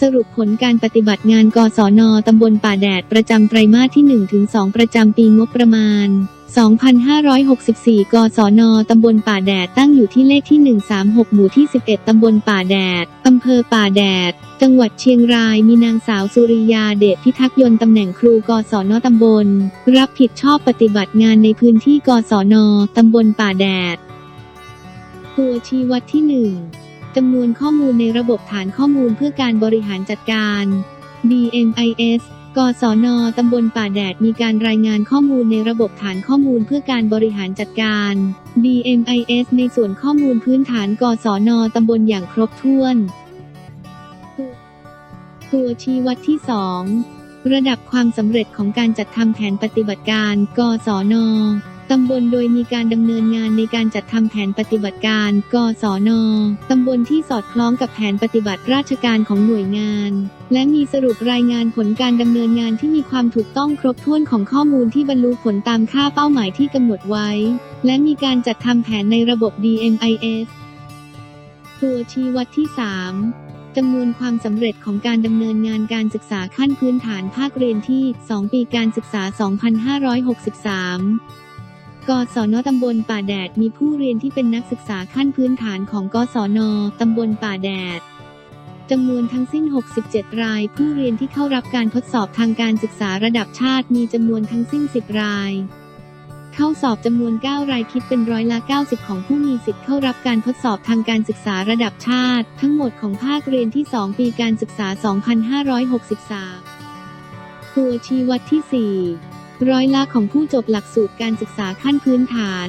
สรุปผลการปฏิบัติงานกศนตำบลป่าแดด ประจำไตรมาสที่ 1-2 ประจำปีงบประมาณ 2564 กศนตำบลป่าแดดตั้งอยู่ที่เลขที่ 136 หมู่ที่ 11 ตำบลป่าแดด อำเภอป่าแดด จังหวัดเชียงราย มีนางสาวสุริยาเดชพิทักษ์ยนต์ตำแหน่งครูกศนตำบล รับผิดชอบปฏิบัติงานในพื้นที่กศนตำบลป่าแดด ตัวชี้วัดที่ 1 จำนวนข้อมูลในระบบฐานข้อมูลเพื่อการบริหารจัดการ DMIS กศนตำบลป่าแดดมีการรายงานข้อมูลในระบบฐานข้อมูลเพื่อการบริหารจัดการ DMIS ในส่วนข้อมูลพื้นฐานกศนตำบลอย่างครบถ้วน ตัวชี้วัดที่ 2 ระดับความสำเร็จของการจัดทำแผนปฏิบัติการ กศน ตำบลโดยมีการดำเนินงานในการจัดทำแผนปฏิบัติการ กศน ตำบลที่สอดคล้องกับแผนปฏิบัติราชการของหน่วยงาน และมีสรุปรายงานผลการดำเนินงานที่มีความถูกต้องครบถ้วนของข้อมูลที่บรรลุผลตามค่าเป้าหมายที่กำหนดไว้ และมีการจัดทำแผนในระบบ DMIS ตัวชี้วัดที่ 3จำนวนความสำเร็จของการดำเนินงานการศึกษาขั้นพื้นฐานภาคเรียนที่ 2 ปีการศึกษา 2563 กศนตำบลป่าแดด มีผู้เรียนที่เป็นนักศึกษาขั้นพื้นฐานของกศนตำบลป่าแดดจำนวนทั้งสิ้น 67 ราย ผู้เรียนที่เข้ารับการทดสอบทางการศึกษาระดับชาติมีจำนวนทั้งสิ้น 10 ราย เข้าสอบจำนวน 9 รายคิดเป็นร้อยละ 90 ของผู้มีสิทธิ์เข้ารับการทดสอบทางการศึกษาระดับชาติ ทั้งหมดของภาคเรียนที่ 2 ปีการศึกษา 2563 ตัวชี้วัดที่ 4 ร้อยละของผู้จบหลักสูตรการศึกษาขั้นพื้นฐาน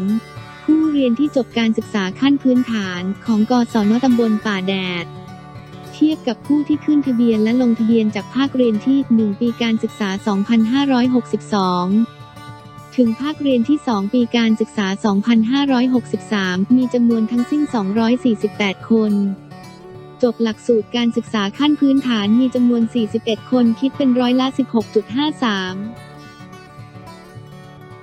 ผู้เรียนที่จบการศึกษาขั้นพื้นฐานของกศนตำบลป่าแดด เทียบกับผู้ที่ขึ้นทะเบียนและลงทะเบียนจากภาคเรียนที่ 1 ปีการศึกษา 2562 ถึงภาคเรียนที่ 2 ปีการศึกษา 2563 มีจำนวนทั้งสิ้น 248 คนจบหลักสูตรการศึกษาขั้นพื้นฐานมีจำนวน 41 คนคิดเป็นร้อยละ 16.53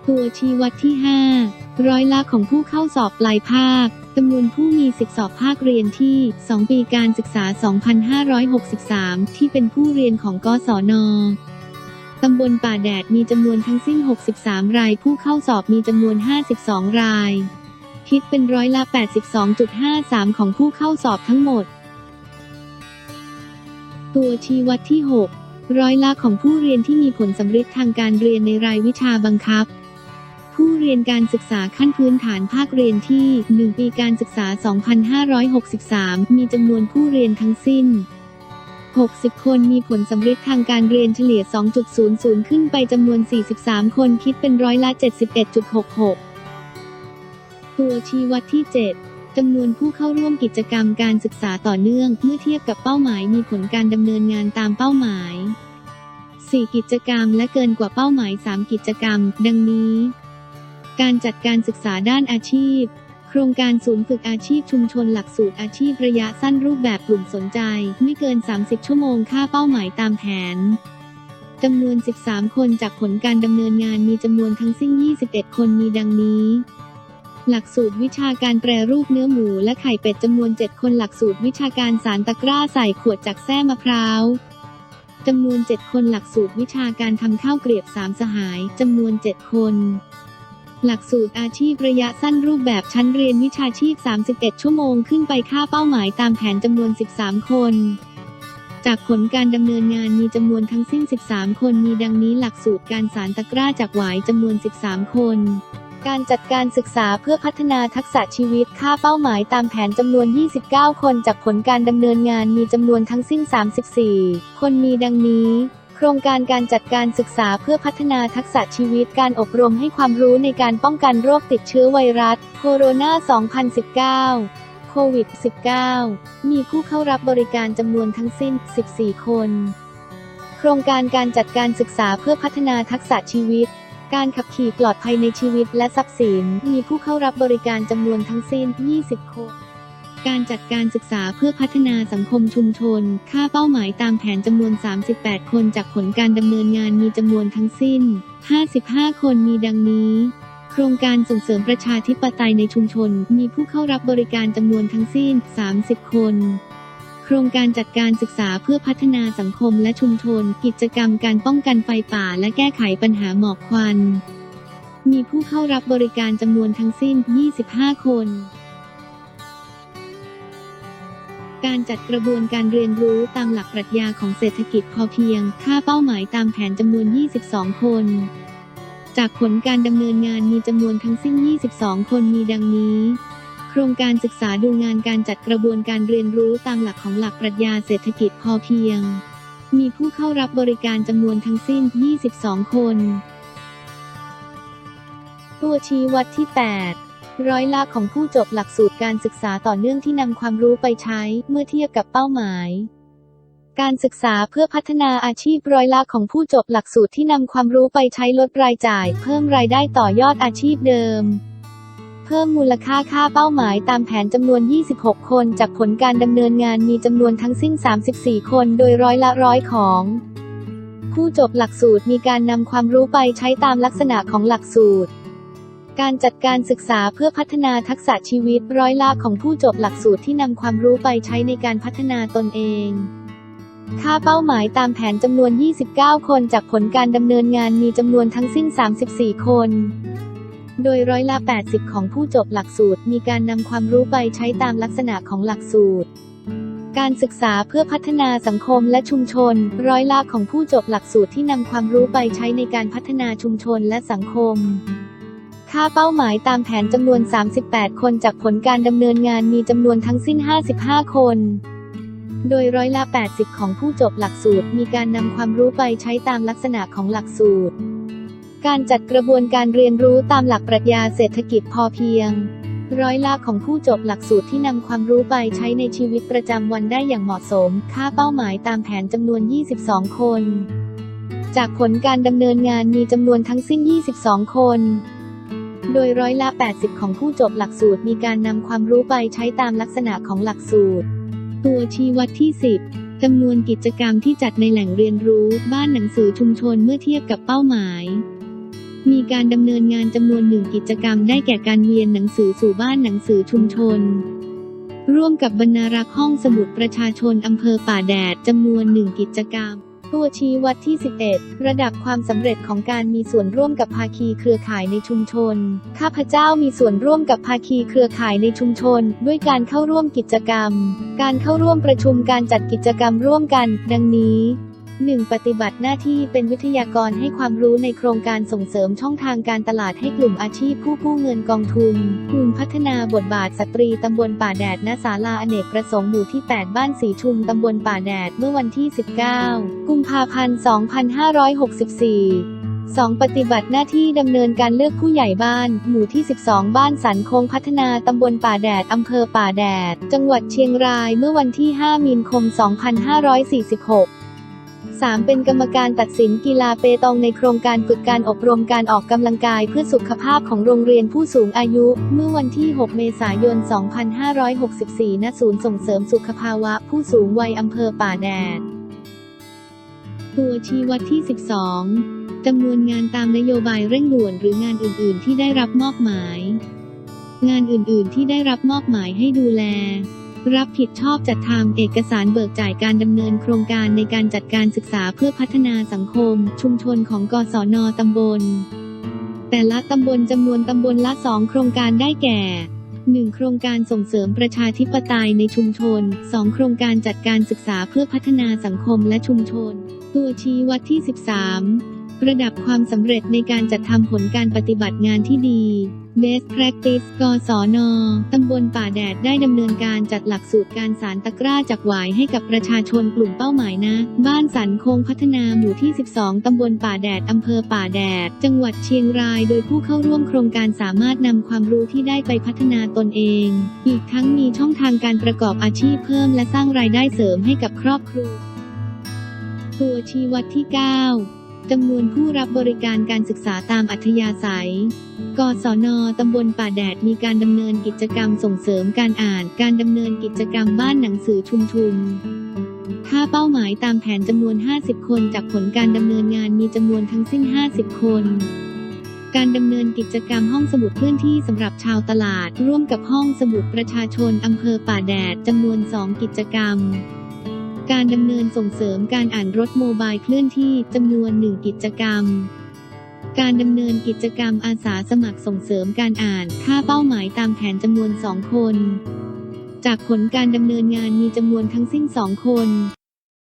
ตัวชี้วัดที่ 5 ร้อยละของผู้เข้าสอบปลายภาคจำนวนผู้มีสิทธิสอบภาคเรียนที่ 2 ปีการศึกษา 2563 ที่เป็นผู้เรียนของกศนตำบลป่าแดดมีจำนวนทั้งสิ้น 63 ราย ผู้เข้าสอบมีจำนวน 52 ราย คิดเป็นร้อยละ 82.53 ของผู้เข้าสอบทั้งหมด ตัวชี้วัดที่ 6 ร้อยละของผู้เรียนที่มีผลสำเร็จทางการเรียนในรายวิชาบังคับ ผู้เรียนการศึกษาขั้นพื้นฐานภาคเรียนที่ 1 ปีการศึกษา 2563 มีจำนวนผู้เรียนทั้งสิ้น 60 คนมีผลสำเร็จทางการเรียนเฉลี่ย 2.00 ขึ้นไปจำนวน 43 คนคิดเป็นร้อยละ 71.66 ตัวชี้วัดที่ 7จำนวนผู้เข้าร่วมกิจกรรมการศึกษาต่อเนื่อง เมื่อเทียบกับเป้าหมายมีผลการดำเนินงานตามเป้าหมาย 4 กิจกรรมและเกินกว่าเป้าหมาย 3 กิจกรรม ดังนี้ การจัดการศึกษาด้านอาชีพ โครงการศูนย์ฝึกอาชีพชุมชนหลักสูตรอาชีพระยะสั้นรูปแบบกลุ่มสนใจ ไม่เกิน 30 ชั่วโมงค่าเป้าหมายตามแผนจำนวน 13 คนจากผลการดำเนินงานมีจำนวนทั้งสิ้น 21 คนมีดังนี้หลักสูตรวิชาการแปรรูปเนื้อหมูและไข่เป็ดจำนวน 7 คนหลักสูตรวิชาการสารตะกร้าใส่ขวดจากแส้มะพร้าวจำนวน 7 คนหลักสูตรวิชาการทำข้าวเกรียบสามสหายจำนวน 7 คน หลักสูตรอาชีพระยะสั้นรูปแบบชั้นเรียนวิชาชีพ 31 ชั่วโมงขึ้นไปค่าเป้าหมายตามแผนจำนวน 13 คน จากผลการดำเนินงานมีจำนวนทั้งสิ้น 13 คนมีดังนี้หลักสูตรการสารตะกร้าจากหวายจำนวน 13 คน การจัดการศึกษาเพื่อพัฒนาทักษะชีวิตค่าเป้าหมายตามแผนจำนวน 29 คน จากผลการดำเนินงานมีจำนวนทั้งสิ้น 34 คนมีดังนี้ ครงการการจัดการศึกษาเพื่อพัฒนาทักษะชีวิตการอบรมให้ความรู้ในการป้องกันโรคติดเชื้อไวรัสโคโรนา 2019 โควิด -19 มีผู้เข้ารับบริการจำนวนทั้งสิ้น 14 คน โครงการการจัดการศึกษาเพื่อพัฒนาทักษะชีวิต การขับขี่ปลอดภัยในชีวิตและทรัพย์สิน มีผู้เข้ารับบริการจำนวนทั้งสิ้น 20 คน การจัดการศึกษาเพื่อพัฒนาสังคมชุมชน ค่าเป้าหมายตามแผนจำนวน 38 คนจากผลการดำเนินงานมีจำนวนทั้งสิ้น 55 คนมีดังนี้ โครงการส่งเสริมประชาธิปไตยในชุมชน มีผู้เข้ารับบริการจำนวนทั้งสิ้น 30 คน โครงการจัดการศึกษาเพื่อพัฒนาสังคมและชุมชน กิจกรรมการป้องกันไฟป่าและแก้ไขปัญหาหมอกควัน มีผู้เข้ารับบริการจำนวนทั้งสิ้น 25 คน การจัดกระบวนการเรียนรู้ตามหลักปรัชญาของเศรษฐกิจพอเพียง ค่าเป้าหมายตามแผนจำนวน 22 คน จากผลการดำเนินงานมีจำนวนทั้งสิ้น 22 คนมีดังนี้ โครงการศึกษาดูงานการจัดกระบวนการเรียนรู้ตามหลักของหลักปรัชญาเศรษฐกิจพอเพียง มีผู้เข้ารับบริการจำนวนทั้งสิ้น 22 คน ตัวชี้วัดที่ 8 ร้อยละของผู้จบหลักสูตรการศึกษาต่อเนื่องที่นำความรู้ไปใช้เมื่อเทียบกับเป้าหมาย การศึกษาเพื่อพัฒนาอาชีพร้อยละของผู้จบหลักสูตรที่นำความรู้ไปใช้ลดรายจ่าย เพิ่มรายได้ต่อยอดอาชีพเดิม เพิ่มมูลค่าค่าเป้าหมายตามแผนจำนวน 26 คน จากผลการดำเนินงานมีจำนวนทั้งสิ้น 34 คน โดยร้อยละร้อยของผู้จบหลักสูตรมีการนำความรู้ไปใช้ตามลักษณะของหลักสูตร การจัดการศึกษาเพื่อพัฒนาทักษะชีวิตร้อยละของผู้จบหลักสูตรที่นำความรู้ไปใช้ในการพัฒนาตนเองค่าเป้าหมายตามแผนจำนวน 29 คนจากผลการดำเนินงานมีจำนวนทั้งสิ้น 34 คน โดยร้อยละ 80 ของผู้จบหลักสูตร มีการนำความรู้ไปใช้ตามลักษณะของหลักสูตร การศึกษาเพื่อพัฒนาสังคมและชุมชน ร้อยละของผู้จบหลักสูตรที่นำความรู้ไปใช้ในการพัฒนาชุมชนและสังคม ค่าเป้าหมายตามแผนจำนวน 38 คนจากผลการดำเนินงานมีจำนวนทั้งสิ้น 55 คน โดยร้อยละ 80 ของผู้จบหลักสูตร มีการนำความรู้ไปใช้ตามลักษณะของหลักสูตร การจัดกระบวนการเรียนรู้ตามหลักปรัชญาเศรษฐกิจพอเพียง ร้อยละของผู้จบหลักสูตรที่นำความรู้ไปใช้ในชีวิตประจำวันได้อย่างเหมาะสม ค่าเป้าหมายตามแผนจำนวน 22 คน จากผลการดำเนินงานมีจำนวนทั้งสิ้น 22 คน โดยร้อยละ 80 ของผู้จบหลักสูตรมีการนำความรู้ไปใช้ตามลักษณะของหลักสูตร ตัวชี้วัดที่ 10จำนวนกิจกรรมที่จัดในแหล่งเรียนรู้ บ้านหนังสือชุมชนเมื่อเทียบกับเป้าหมาย มีการดำเนินงานจำนวนหนึ่งกิจกรรมได้แก่การเวียนหนังสือสู่บ้านหนังสือชุมชน ร่วมกับบรรณารักษ์ห้องสมุดประชาชนอำเภอป่าแดดจำนวนหนึ่งกิจกรรม ตัวชี้วัดที่ 11 ระดับความสำเร็จของการมีส่วนร่วมกับภาคีเครือข่ายในชุมชน ข้าพเจ้ามีส่วนร่วมกับภาคีเครือข่ายในชุมชน ด้วยการเข้าร่วมกิจกรรม การเข้าร่วมประชุมการจัดกิจกรรมร่วมกัน ดังนี้ 1. ปฏิบัติหน้าที่เป็นวิทยากรให้ความรู้ในโครงการส่งเสริมช่องทางการตลาดให้กลุ่มอาชีพผู้กู้เงินกองทุนกลุ่มพัฒนาบทบาทสตรีตำบลป่าแดดณศาลาอเนกประสงค์หมู่ที่ 8 บ้านสีชุมตำบลป่าแดดเมื่อวันที่ 19 กุมภาพันธ์ 2564 2. ปฏิบัติหน้าที่ดำเนินการเลือกผู้ใหญ่บ้าน หมู่ที่ 12 บ้านสันโคงพัฒนาตำบลป่าแดดอำเภอป่าแดด จังหวัดเชียงรายเมื่อวันที่ 5 มีนาคม 2546 3. เป็นกรรมการตัดสินกีฬาเปตองในโครงการฝึกการอบรมการออกกำลังกายเพื่อสุขภาพของโรงเรียนผู้สูงอายุ เมื่อวันที่ 6 เมษายน 2564 ณ ศูนย์ส่งเสริมสุขภาวะผู้สูงวัยอำเภอป่าแดด ตัวชี้วัดที่ 12 จำนวนงานตามนโยบายเร่งด่วนหรืองานอื่น ๆ ที่ได้รับมอบหมาย งานอื่น ๆ ที่ได้รับมอบหมายให้ดูแล รับผิดชอบจัดทำเอกสารเบิกจ่ายการดำเนินโครงการในการจัดการศึกษาเพื่อพัฒนาสังคม ชุมชนของกศนตำบล แต่ละตำบลจำนวนตำบลละ2โครงการได้แก่ 1. โครงการส่งเสริมประชาธิปไตยในชุมชน 2. โครงการจัดการศึกษาเพื่อพัฒนาสังคมและชุมชน ตัวชี้วัดที่ 13 ระดับความสำเร็จในการจัดทำผลการปฏิบัติงานที่ดี Best Practice กศน ตำบลป่าแดดได้ดำเนินการจัดหลักสูตรการสารตะกร้าจากหวายให้กับประชาชนกลุ่มเป้าหมายนะ บ้านสันโคงพัฒนาหมู่ที่ 12 ตำบลป่าแดด อำเภอป่าแดด จังหวัดเชียงราย โดยผู้เข้าร่วมโครงการสามารถนำความรู้ที่ได้ไปพัฒนาตนเอง อีกทั้งมีช่องทางการประกอบอาชีพเพิ่มและสร้างรายได้เสริมให้กับครอบครัว ตัวชีวัดที่ 9 จำนวนผู้รับบริการการศึกษาตามอัธยาศัย กศน ตำบลป่าแดดมีการดำเนินกิจกรรมส่งเสริมการอ่าน การดำเนินกิจกรรมบ้านหนังสือชุมชุมค่าเป้าหมายตามแผนจำนวน 50 คนจากผลการดำเนินงานมีจำนวนทั้งสิ้น 50 คนการดำเนินกิจกรรมห้องสมุดเคลื่อนที่สำหรับชาวตลาด ร่วมกับห้องสมุดประชาชนอำเภอป่าแดดจำนวน 2 กิจกรรม การดำเนินส่งเสริมการอ่านรถโมบายเคลื่อนที่จำนวนหนึ่งกิจกรรม การดำเนินกิจกรรมอาสาสมัครส่งเสริมการอ่านค่าเป้าหมายตามแผนจำนวนสองคน จากผลการดำเนินงานมีจำนวนทั้งสิ้นสองคน